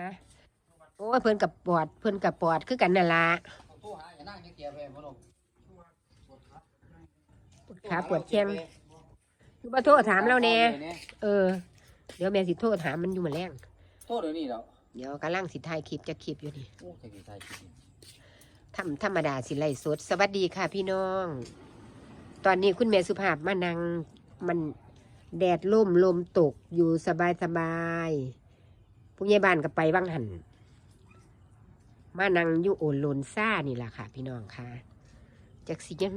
ฮะโอ้ยเพิ่นกับปอดเพิ่นกับปอดคือกันนั่นล่ะโทรหาอย่านั่งเกียร์ไปบ่ลงปวดขาปวดแข้งคือบ่โทรถามเราแน่เออ เดี๋ยวแม่สิโทรถามมันอยู่มาแรงโทษเดี๋ยวนี้แล้วเดี๋ยวกำลังสิถ่ายคลิปจะคลิปอยู่นี่โอ้จะกี่ทายคิดนี่ทำธรรมดาสิไล่สด สวัสดีค่ะพี่น้อง ตอนนี้คุณแม่สุภาพมานั่งมันแดดล่มลมตกอยู่สบายสบาย ผู้ใหญ่บ้านก็ไปบ้างหันมานังอยู่โอนโลนซ่านี่แหละค่ะ พี่น้องค่ะจักสิยัง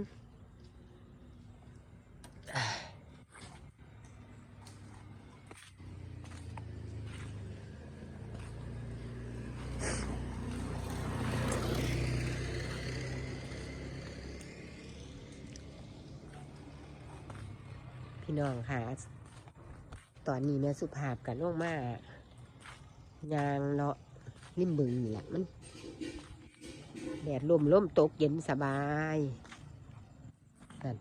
พี่น้องค่ะ ตอนนี้แม่สุภาพกันลงมาก ยางเลาะริมบึงนี่แหละมันแดดลมลมตกเย็นสบายนั่น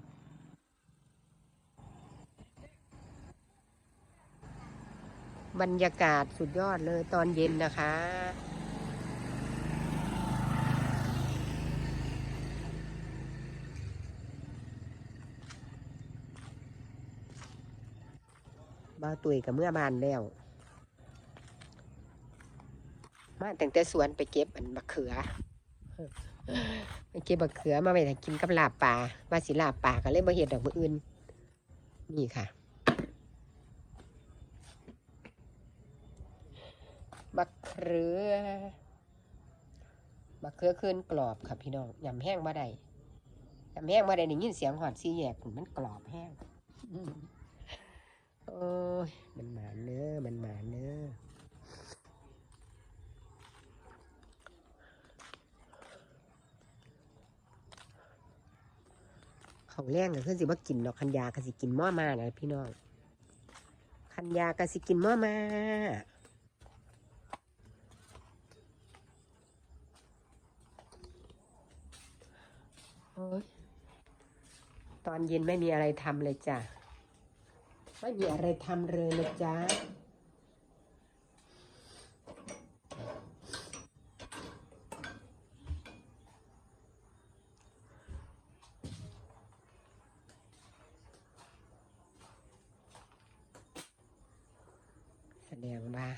บรรยากาศสุดยอดเลยตอนเย็นนะคะ บ้าตุยกับเมื่อบานแล้ว มาตั้งแต่สวนไปเก็บอันบักเขือไปเก็บบักเขือมาไปกินกับลาบป่าว่าสิลาบป่าก็เลยบ่เห็ดดอกมืออื่น นี่ค่ะบักเขือบักเขือขึ้นกรอบค่ะพี่น้องยำแห้งบ่ได้ยำแห้งบ่ได้ได้ยินเสียงหอดซีแยกมันกรอบแห้งโอ้ยมันหมาเนื้อมันหมาเนื้อ ขาวแรงก็คือสิว่ากินดอกคันยาก็สิกินม้อมานะพี่น้อง คันยาก็สิกินม้อมาโอ้ยตอนเย็นไม่มีอะไรทำเลยจ้ะ ไม่มีอะไรทำเลยเลยจ้า ดงว่า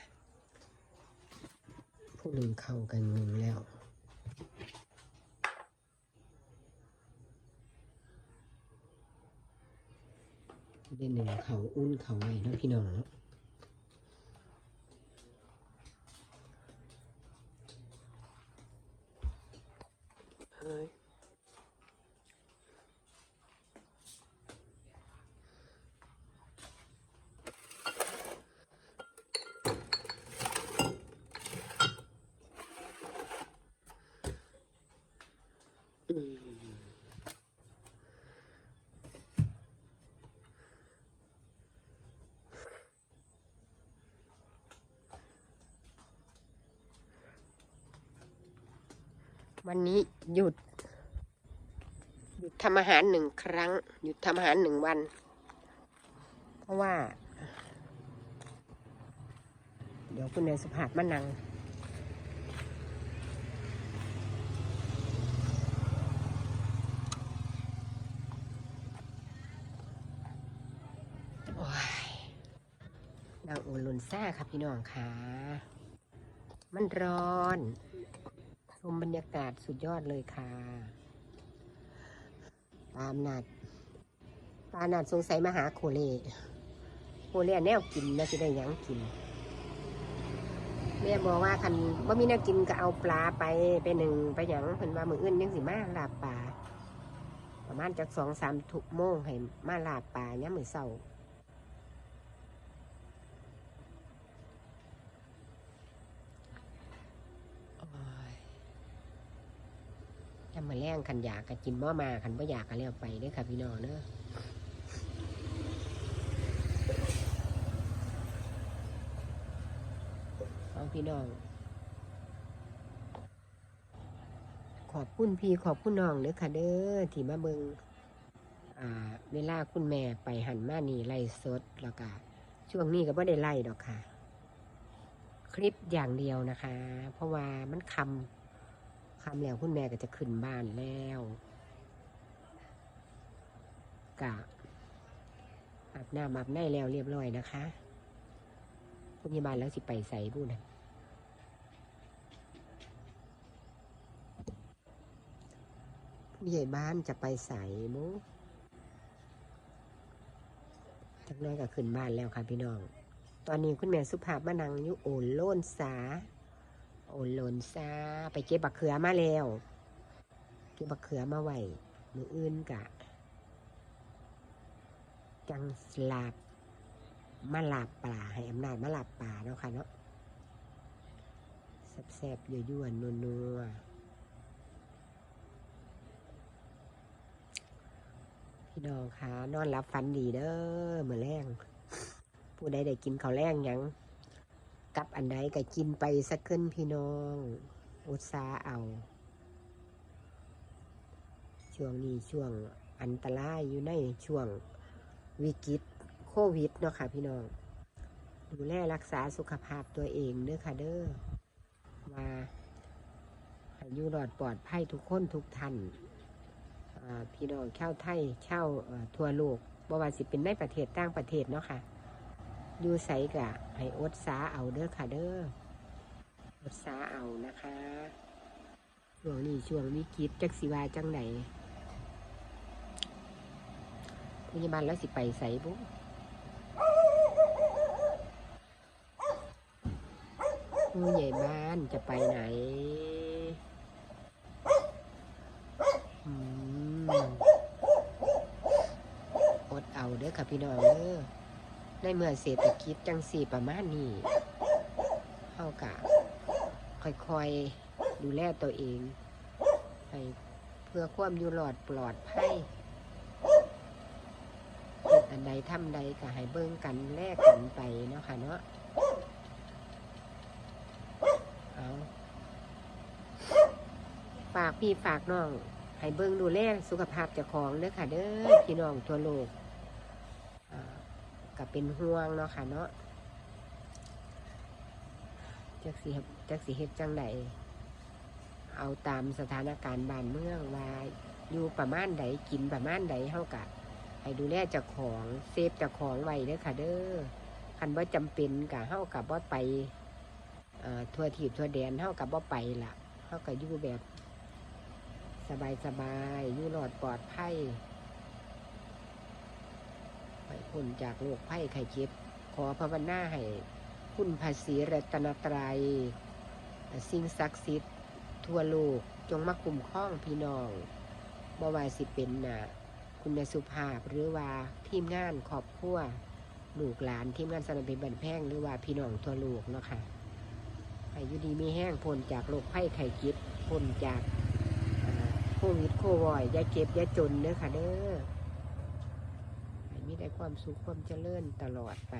ผู้หนึ่งเข้ากันหนึ่งแล้วได้หนึ่งเขาอุ่นเขาไว้นะพี่น้องเนาะเฮ้ย วันนี้หยุด หยุดทำอาหารหนึ่งครั้ง หยุดทำอาหารหนึ่งวัน เพราะว่า เดี๋ยวคุณนายสุภาพมานังโอ้ยนางโอลุนซ่าค่ะพี่น้องค่ะ มันร้อน ชมบรรยากาศสุดยอดเลยค่ะ ตามนัดตานัดสงสัยมาหาโคเล่โคเล่แนวกินนะจะได้ยังกิน แม่บอกว่าคันว่ามีแนวกินก็เอาปลาไปไปหนึ่งไปหยังเพิ่นว่ามืออื่นยังสิมาลาบปลาประมาณจากสองสามทุกโมงให้มาลาบปลาเนี่ยมมือเศร้า โอ้ย มาแรงคันอยากก็กินหม้อมาคันบ่อยากก็แล้วไปเด้อค่ะพี่น้องเด้อเอาพี่น้อง ขอบคุณพี่ขอบคุณน้องเด้อค่ะเด้อที่มาเบิงอ่า เวลาคุณแม่ไปหันมานี่ไล่สดแล้วก็ช่วงนี้ก็บ่ได้ไล่ดอกค่ะ คลิปอย่างเดียวนะคะ เพราะว่ามันคำ คำแล้วคุณแม่ก็จะขึ้นบ้านแล้วกะอาบน้ำอาบในแล้วเรียบร้อยนะคะคุณยาบาลแล้วสิไปใส่บุญนะผู้ใหญ่บ้านจะไปใส่บุจักหน้อยก็ขึ้นบ้านแล้วค่ะพี่น้อง ตอนนี้คุณแม่สุภาพมานังอยู่โอนโลนสา โอนโลนสาไปเก็บบักเขือมาแล้ว เก็บบักเขือมาไว้มืออื่นกะ จังสลาบมาลาบปลาให้อำนาจมาลาบปลาเนาะค่ะเนาะแซ่บๆยั่วๆนัวๆพี่น้องคะนอนรับฟันดีเด้อเมื่อแรงผู้ใดได้กินข้าวแรงยัง กับอันใดก็กินไปสักขึ้นพี่น้อง อุตสาห์เอา ช่วงนี้ช่วงอันตรายอยู่ในช่วงวิกฤตโควิดเนาะค่ะพี่น้อง ดูแลรักษาสุขภาพตัวเองเด้อค่ะเด้อว่าให้อยู่รอดปลอดภัยทุกคนทุกท่านพี่น้องชาวไทยชาวเอ่อทั่วโลกบ่ว่าสิเป็นในประเทศต่างประเทศเนาะค่ะ อยู่ใสกะให้อดสาเอาเด้อค่ะเด้ออดสาเอานะคะช่วงนี้ช่วงวิกฤตจักสิวาจังไหนพยาบาลแล้วสิไปใส่บุผู้ใหญ่บ้านจะไปไหนอืมอดเอาเด้อค่ะพี่น้องเด้อ ในเมื่อเศรษฐกิจจังสี่ประมาณนี้เท่ากับค่อยๆ ดูแลตัวเองให้เพื่อความอยู่รอดปลอดภัยเฮ็ดอันใดทำใดก็ให้เบิ่งกันแลกกันไปเนาะค่ะเนาะเอาฝากพี่ฝากน้องให้เบิ่งดูแลสุขภาพเจ้าของเด้อค่ะเด้อพี่น้องทั่วโลก ก็เป็นห่วงเนาะค่ะเนาะจักสีจักสีเฮ็ดจังไดเอาตามสถานการณ์บ้านเมืองว่าอยู่ประมาณใดกินประมาณใดเฮากะให้ดูแลจ้าของเซฟจ้าของไว้เด้อค่ะเด้อคันว่าจำเป็นกะเฮากับบ่าไปทั่วทีบทั่วแดนเฮากับบ่าไปล่ะเฮาก็อยู่แบบ สบายสบายอยู่รอดปลอดภัย ให้พ้นจากโรคภัยไข้เจ็บ ขอภาวนาให้คุณภาษีรัตนตรัย สิ่งศักดิ์สิทธิ์ทั่วโลกจงมาคุ้มครองพี่น้องบ่ว่าสิเป็นนะคุณสุภาพหรือว่าทีมงานครอบครัวลูกหลานทีมงานสนับเป็นบันแพงหรือว่าพี่น้องทั่วโลกเนาะค่ะให้อยู่ดีมีแห้งพ้นจากโรคภัยไข้เจ็บพ้นจากโควิดโควอยย่าเจ็บย่าจนเด้อค่ะเด้อ มีได้ความสุขความเจริญตลอดไป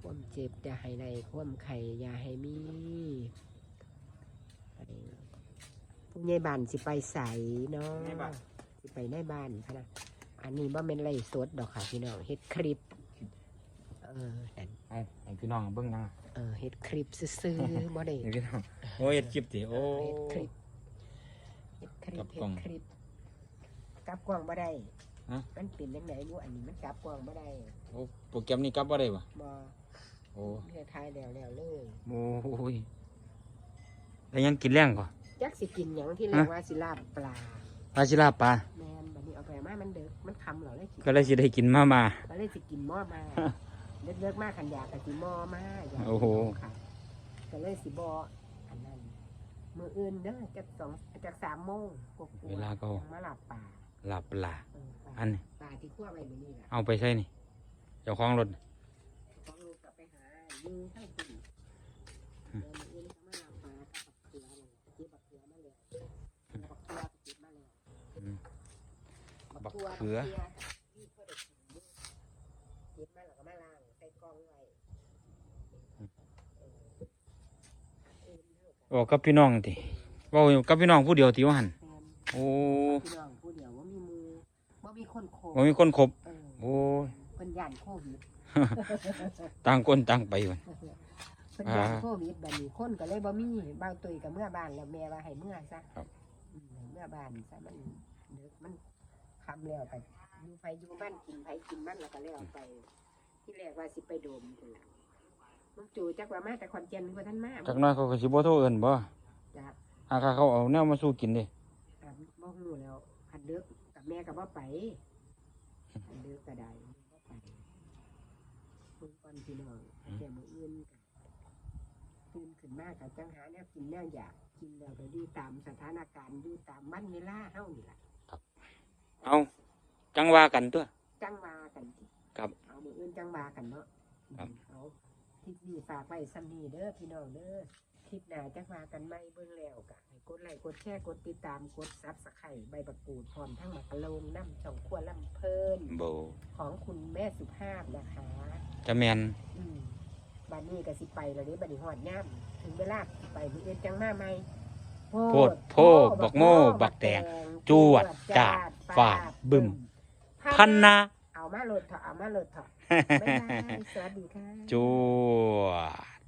ความเจ็บอย่าให้ได้ความไข่อย่าให้มีให้ผู้ใหญ่บ้านสิไปใสเนาะในบ้านสิไปในบ้านค่ะนะอันนี้ว่าเป็นไรสดดอกค่ะพี่น้องเฮ็ดคลิป เออแต่เอาให้พี่น้องเบิ่งนะเออเฮ็ดคลิปซื่อๆบ่ได้ให้พี่น้องโอ้ยเฮ็ดคลิปติโอ้เฮ็ดคลิปเฮ็ดคลิปกับเฮ็กล้องดคลิป กลับกล้องบ่ได้ฮะ มันเป็นยังไงรู้อันนี้มันกลับกล้องบ่ได้โอ้โปรแกรมนี้กลับบ่ได้บ่บ่โอ้เรียกทายแล้วแล้วเลยโอ้ยแล้วยังกินแรงก่อจักสิกินหยังที่เรียกว่าสิลาบปลา ปลาชิลาบปลาแมนบัดนี้เอาไปมามันเด็กมันคำเหรอเลยกินก็เลยสิได้กินมามา ก็เลยสิกินหม้อมาเลือกเลือกๆมากขันอยากกับสิหม้อมาอยากโอ้โห ค่ะก็เลยสิบออันนั้นมืออื่นเด้อจากสองจากสามโมงกว่าๆเวลาก็ยังมาหลับป่า หลับปลาเออปลาอันนี้ปลาที่คั่วไว้มื้อนี้ล่ะเอาไปใส่นี่ เจ้าของรถต้องลูกกลับไปหายืงทั้งกินเดี๋ยวมืออื่นก็มาหลับปลากับเขือนั่นแหละเก็บบักเขือมาแล้วบักเขือก็เก็บมาแล้วอืมบับักกเขือเขือนี่เพื่อได้กินอยู่เก็บมาแล้วก็มาล้างใส่กล่องไว้เออเออเท่ากันบอกกับพี่น้องติเว้ากับพี่น้องผู้เดียวติว่าหั่นแฟนโอ้พี่น้องผู้เดียวว่ามีมือว่ามี คนโคบ่มีคนครบเออโอ้ยเป็นย่านโควิดต่างคนต่างไปพุ่นเพิ่นยานโควิดบัดนี้คนก็เลยบ่มีเบาตุยกับเมื่อบ้านแล้วแม่ว่าให้เมื่อซะครับ อืมให้เมื่อบ้านซะมันเด็กมันคำแล้วไปอยู่ไผอยู่บ้านกินไผกินมันแล้วก็แล้วไป ที่แรกว่าสิไปโดมพุ่นล่ะลุงจู่จักว่ามาแต่ขอนแก่นบ่ทันมาจักหน้อยเขาก็สิบ่โทรเอิ้นบ่จ้ะ หากเขาเอาแนวมาสู้กินเดิ อะบ่ฮู้แล้วคันเด็ก กับแม่ก็บ่ไปคันเด็กก็ได้บ่ไปเพิ่นก่อนพี่น้องแต่มื้ออื่นก็ตื่นขึ้นมาก็จังหาแนวกินแนวอยากกินแล้วก็อยู่ตามสถานการณ์อยู่ตามวันเวลาเฮานี่ล่ะเอาจังว่ากันตัว จังว่ากันติครับ เอามื้ออื่นจังว่ากันเนาะครับเอาคลิปนี้ฝากไว้ซ้ำนี้เด้อพี่น้องเด้อคลิปหน้าจังว่ากันใหม่เบิ่งแล้วก็ให้ กดไลค์กดแชร์กดติดตามกด Subscribe ใบประกูดพร้อมทั้งหมากกะโลงน้ำช่องครัวลำเพิ่นบ่ของคุณแม่สุภาพนะคะจะแม่นอืมบัดนี้ก็สิไปแล้วเด้บัดนี้ฮอดย่ำถึงเวลาสิไปมื้ออื่นจังมาใหม่โพดโพบักโม่บักแตงจวดจาดฟาดบึ้มพันนาเอามาโหลดเถอะเอามาโหลดเถอะบ๊ายบายสวัสดีค่ะจวด